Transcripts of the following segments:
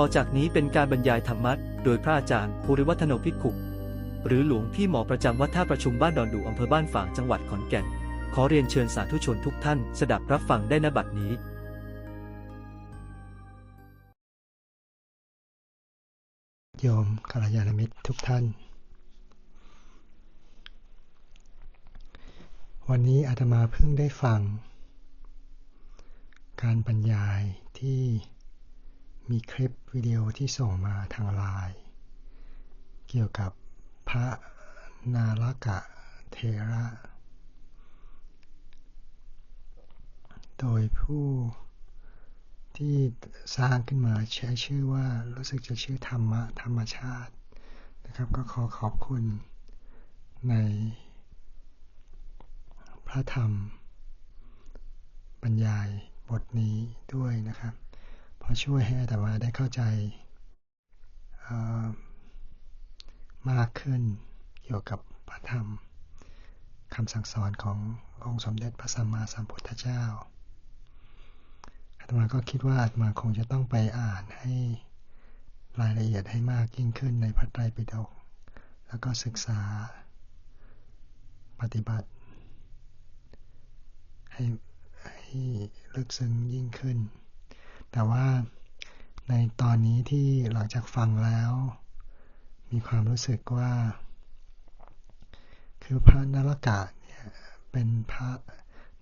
ต่อจากนี้เป็นการบรรยายธรรมะโดยพระอาจารย์ภูริวัฒโนภิกขุหรือหลวงพี่หมอประจำวัดท่าประชุมบ้านดอนดูอำเภอบ้านฝางจังหวัดขอนแก่น ขอเรียนเชิญสาธุชนทุกท่านสดับรับฟังได้ณบัดนี้ โยมกัลยาณมิตรทุกท่าน วันนี้อาตมาเพิ่งได้ฟัง การบรรยายที่ มีคลิปวิดีโอที่ส่งมาทางไลน์เกี่ยวกับพระนาลกะเทระ โดยผู้ที่สร้างขึ้นมาใช้ชื่อว่ารู้สึกจะชื่อธรรมะธรรมชาตินะครับ ก็ขอขอบคุณในพระธรรมบรรยายบทนี้ด้วยนะครับ เพราช่วยให้อาตมาได้เข้าใจมากขึ้นเกี่ยวกับพระธรรมคำสั่งสอนขององค์สมเด็จพระสัมมาสัมพุทธเจ้าอาตมาก็คิดว่าอาตมาคงจะต้องไปอ่านให้รายละเอียดให้มากยิ่งขึ้นในพระไตรปิฎกแล้วก็ศึกษาปฏิบัติ ให้ให้ลึกซึ้งยิ่งขึ้น แต่ว่าในตอนนี้ที่หลังจากฟังแล้ว มีความรู้สึกว่า คือพระนรกะเนี่ยเป็นพระ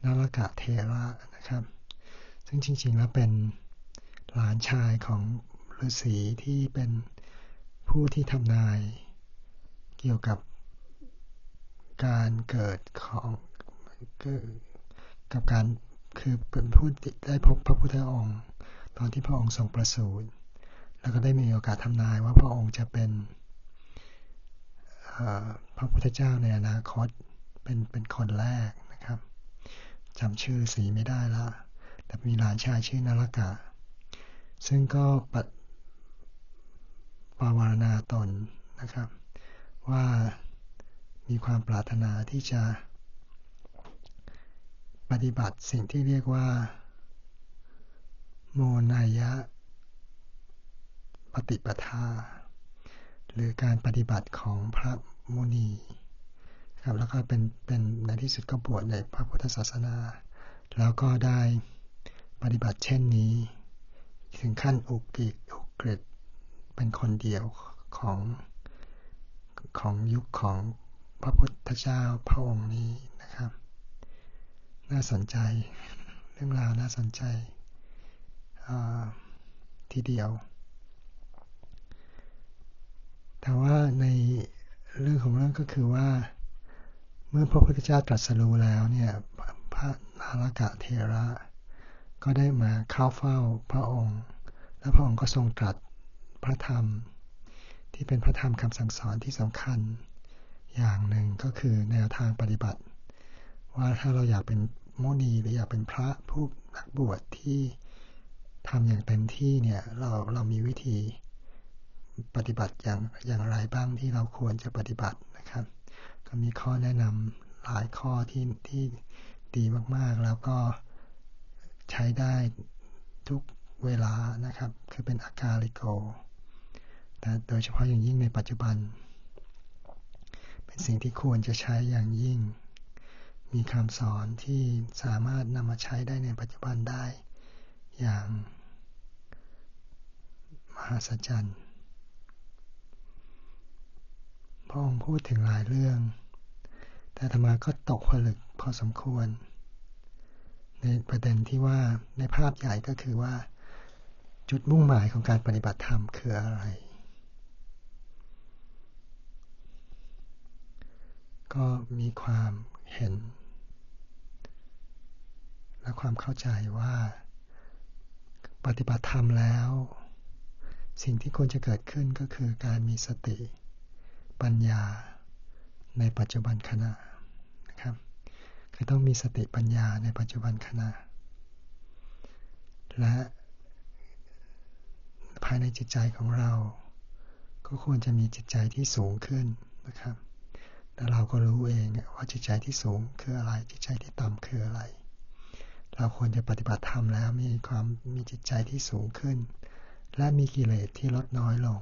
นรกะเทระนะครับ ซึ่งจริง ๆ แล้วเป็นหลานชายของฤาษีที่เป็นผู้ที่ทำนาย เกี่ยวกับการเกิดของกับการคือเป็นผู้ได้พบพระพุทธองค์ ตอนที่พระองค์ทรงประสูติแล้วก็ได้มีโอกาสทำนายว่าพระองค์จะเป็นพระพุทธเจ้าในอนาคตเป็นเป็นคนแรกนะครับจำชื่อสีไม่ได้ละแต่มีหลานชายชื่อนารกะ ซึ่งก็ปปาวารณาตนนะครับ ว่ามีความปรารถนาที่จะปฏิบัติสิ่งที่เรียกว่า โมนายะ ปฏิปทา หรือการปฏิบัติของพระมุนีครับแล้วก็เป็นเป็นในที่สุดก็บวชในพระพุทธศาสนา แล้วก็ได้ปฏิบัติเช่นนี้ ถึงขั้นอุกิอุกฤษเป็นคนเดียวของของยุคของพระพุทธเจ้าพระองค์นี้นะครับ น่าสนใจ เรื่องราวน่าสนใจ ทีเดียว แต่ว่าในเรื่องของเรื่องก็คือว่า เมื่อพระพุทธเจ้าตรัสรู้แล้วเนี่ยพระนารกะเทระก็ได้มาเข้าเฝ้าพระองค์ และพระองค์ก็ทรงตรัสพระธรรม ที่เป็นพระธรรมคำสั่งสอนที่สำคัญ อย่างหนึ่งก็คือแนวทางปฏิบัติ ว่าถ้าเราอยากเป็นโมนีหรืออยากเป็นพระผู้นักบวชที่ ทำอย่างเต็มที่เนี่ยเราเรามีวิธีปฏิบัติอย่างอย่างไรบ้างที่เราควรจะปฏิบัตินะครับ ก็มีข้อแนะนำหลายข้อที่ที่ดีมากๆ แล้วก็ใช้ได้ทุกเวลานะครับ คือเป็นอาการลิโกแต่โดยเฉพาะอย่างยิ่งในปัจจุบัน เป็นสิ่งที่ควรจะใช้อย่างยิ่ง มีคำสอนที่สามารถนำมาใช้ได้ในปัจจุบันได้อย่าง หัศจรรย์ พระองค์พูดถึงหลายเรื่อง แต่ธรรมาก็ตกผลึกพอสมควร ในประเด็นที่ว่าในภาพใหญ่ก็คือว่า จุดมุ่งหมายของการปฏิบัติธรรมคืออะไร ก็มีความเห็น และความเข้าใจว่าปฏิบัติธรรมแล้ว สิ่งที่ควรจะเกิดขึ้นก็คือการมีสติ ปัญญา ในปัจจุบันขณะนะครับคือต้องมีสติปัญญาในปัจจุบันขณะ และภายในจิตใจของเรา ก็ควรจะมีจิตใจที่สูงขึ้นนะครับแต่เราก็รู้เองว่าจิตใจที่สูงคืออะไร จิตใจที่ต่ำคืออะไร เราควรจะปฏิบัติธรรมแล้วมีความมีจิตใจที่สูงขึ้น และมีกิเลสที่ลดน้อยลง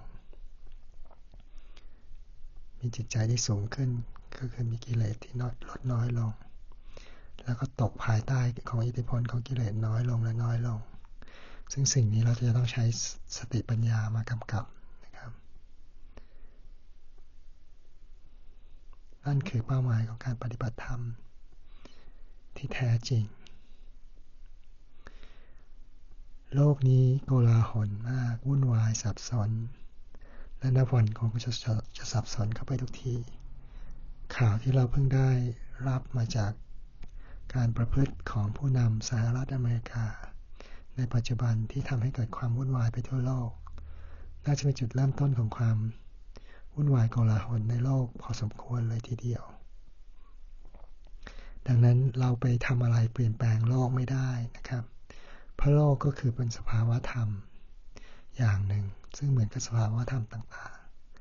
มีจิตใจที่สูงขึ้นก็คือมีกิเลสที่ลดน้อยลง แล้วก็ตกภายใต้ของอิทธิพลของกิเลสน้อยลงและน้อยลง ซึ่งสิ่งนี้เราจะต้องใช้สติปัญญามากำกับนะครับ นั่นคือเป้าหมายของการปฏิบัติธรรมที่แท้จริง โลกนี้โกลาหลมาก วุ่นวายสับสน และนับวันคงจะจะจะสับสนเข้าไปทุกที ข่าวที่เราเพิ่งได้รับมาจากการประพฤติของผู้นำสหรัฐอเมริกา ในปัจจุบันที่ทำให้เกิดความวุ่นวายไปทั่วโลก น่าจะเป็นจุดเริ่มต้นของความวุ่นวายโกลาหลในโลกพอสมควรเลยทีเดียว ดังนั้นเราไปทำอะไรเปลี่ยนแปลงโลกไม่ได้นะครับ ระโลกก็คือเป็นสภาวะธรรมอย่างหนึ่ง ซึ่งเหมือนกับสภาวะธรรมต่าง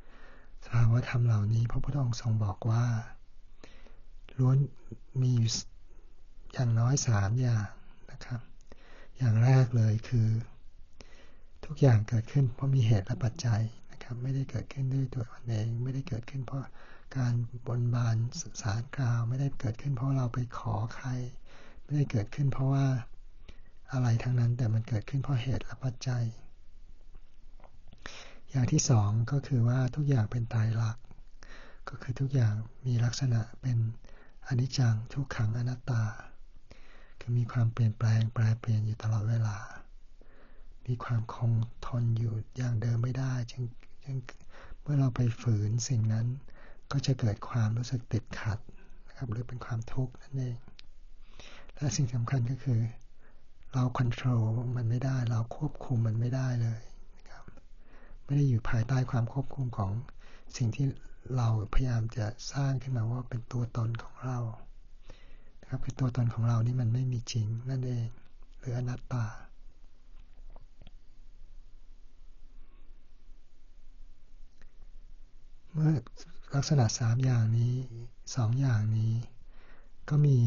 ๆ สภาวะธรรมเหล่านี้พระพุทธองค์ทรงบอกว่าล้วนมีอยู่อย่างน้อยสามอย่างนะครับ อย่างแรกเลยคือ ทุกอย่างเกิดขึ้นเพราะมีเหตุและปัจจัยนะครับ ไม่ได้เกิดขึ้นด้วยตัวเอง ไม่ได้เกิดขึ้นเพราะการบนบานสารกล่าว ไม่ได้เกิดขึ้นเพราะเราไปขอใคร ไม่ได้เกิดขึ้นเพราะว่า อะไรทั้งนั้น แต่มันเกิดขึ้นเพราะเหตุและปัจจัย อย่างที่สองก็คือว่าทุกอย่างเป็นตายรัก ก็คือทุกอย่างมีลักษณะเป็นอนิจจังทุกขังอนัตตา คือมีความเปลี่ยนแปลงแปรเปลี่ยนอยู่ตลอดเวลา มีความคงทนอยู่อย่างเดิมไม่ได้จึงจึงเมื่อเราไปฝืนสิ่งนั้นก็จะเกิดความรู้สึกติดขัดนะครับหรือเป็นความทุกข์นั่นเอง และสิ่งสำคัญก็คือ เราควบคุมมันไม่ได้ เราควบคุมมันไม่ได้เลยครับไม่ได้อยู่ภายใต้ความควบคุมของสิ่งที่เราพยายามจะสร้างขึ้นมาว่าเป็นตัวตนของเรานะครับคือตัวตนของเรานี่มันไม่มีจริงนั่นเองหรืออนัตตาเมื่อลักษณะสามอย่างนี้สองอย่างนี้ ก็มี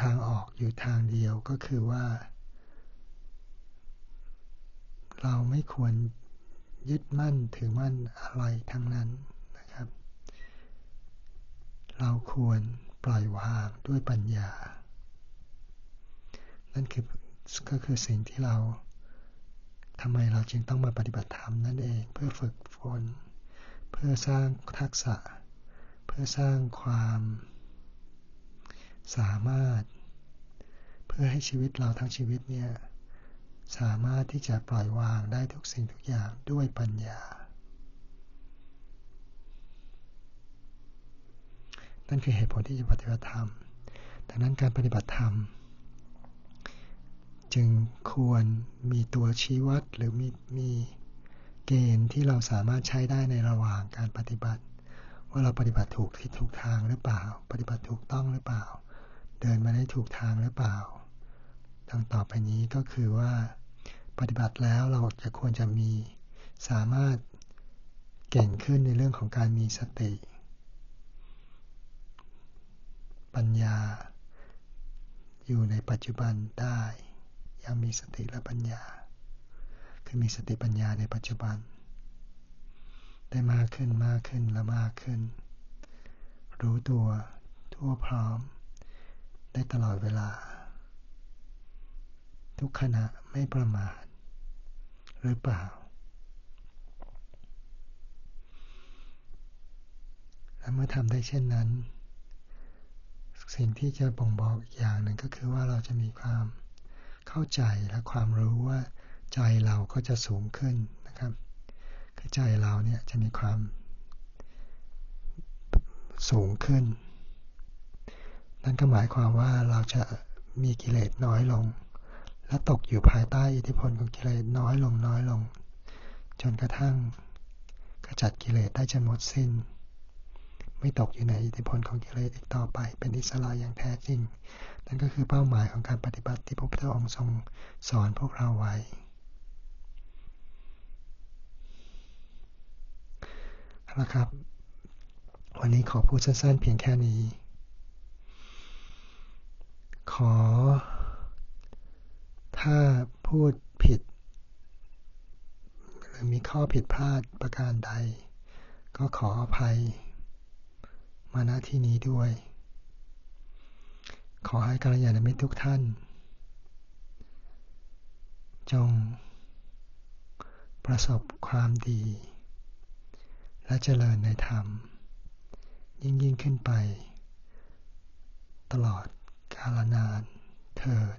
ทางออกอยู่ทางเดียวก็คือว่า เรา ไม่ควรยึดมั่นถือมั่นอะไรทั้งนั้นนะครับ เราควรปล่อยวางด้วยปัญญา นั่นคือก็คือสิ่งที่เราทำไมเราจึงต้องมาปฏิบัติธรรมนั่นเองเพื่อฝึกฝนเพื่อสร้างทักษะ เพื่อสร้างความ สามารถ เพื่อให้ชีวิตเราทั้งชีวิตเนี่ย สามารถที่จะปล่อยวางได้ทุกสิ่งทุกอย่างด้วยปัญญา นั่นคือเหตุผลที่จะปฏิบัติธรรม ดังนั้นการปฏิบัติธรรม จึงควรมีตัวชี้วัดหรือมีมีเกณฑ์ที่เราสามารถใช้ได้ในระหว่างการปฏิบัติ ว่าเราปฏิบัติถูกที่ถูกทางหรือเปล่า ปฏิบัติถูกต้องหรือเปล่า เดินมาได้ถูกทางหรือเปล่า ดังต่อไปนี้ก็คือว่า ปฏิบัติแล้วเราจะควรจะมีสามารถเก่งขึ้นในเรื่องของการมีสติ ปัญญา อยู่ในปัจจุบันได้ยังมีสติและปัญญา คือมีสติปัญญาในปัจจุบัน ได้มากขึ้นมากขึ้นและมากขึ้น รู้ตัวทั่วพร้อม ได้ตลอดเวลา ทุกขณะไม่ประมาทหรือเปล่า และเมื่อทำได้เช่นนั้น สิ่งที่จะบ่งบอกอีกอย่างหนึ่งก็คือว่าเราจะมีความเข้าใจและความรู้ว่าใจเราก็จะสูงขึ้นนะครับ คือใจเราเนี่ยจะมีความสูงขึ้น นั่นก็หมายความว่าเราจะมีกิเลสน้อยลง และตกอยู่ภายใต้อิทธิพลของกิเลสน้อยลงน้อยลง จนกระทั่งขจัดกิเลสได้จนหมดสิ้น ไม่ตกอยู่ในอิทธิพลของกิเลสอีกต่อไป เป็นอิสระอย่างแท้จริง นั่นก็คือเป้าหมายของการปฏิบัติที่พระพุทธองค์ทรงสอนพวกเราไว้ นะครับ วันนี้ขอพูดสั้นๆเพียงแค่นี้ ขอ ถ้าพูดผิด หรือมีข้อผิดพลาดประการใด ก็ขออภัย มาณที่นี้ด้วย ขอให้กัลยาณมิตรทุกท่าน จง ประสบความดี และเจริญในธรรม ยิ่งยิ่งขึ้นไป ตลอดกาลนานเถิด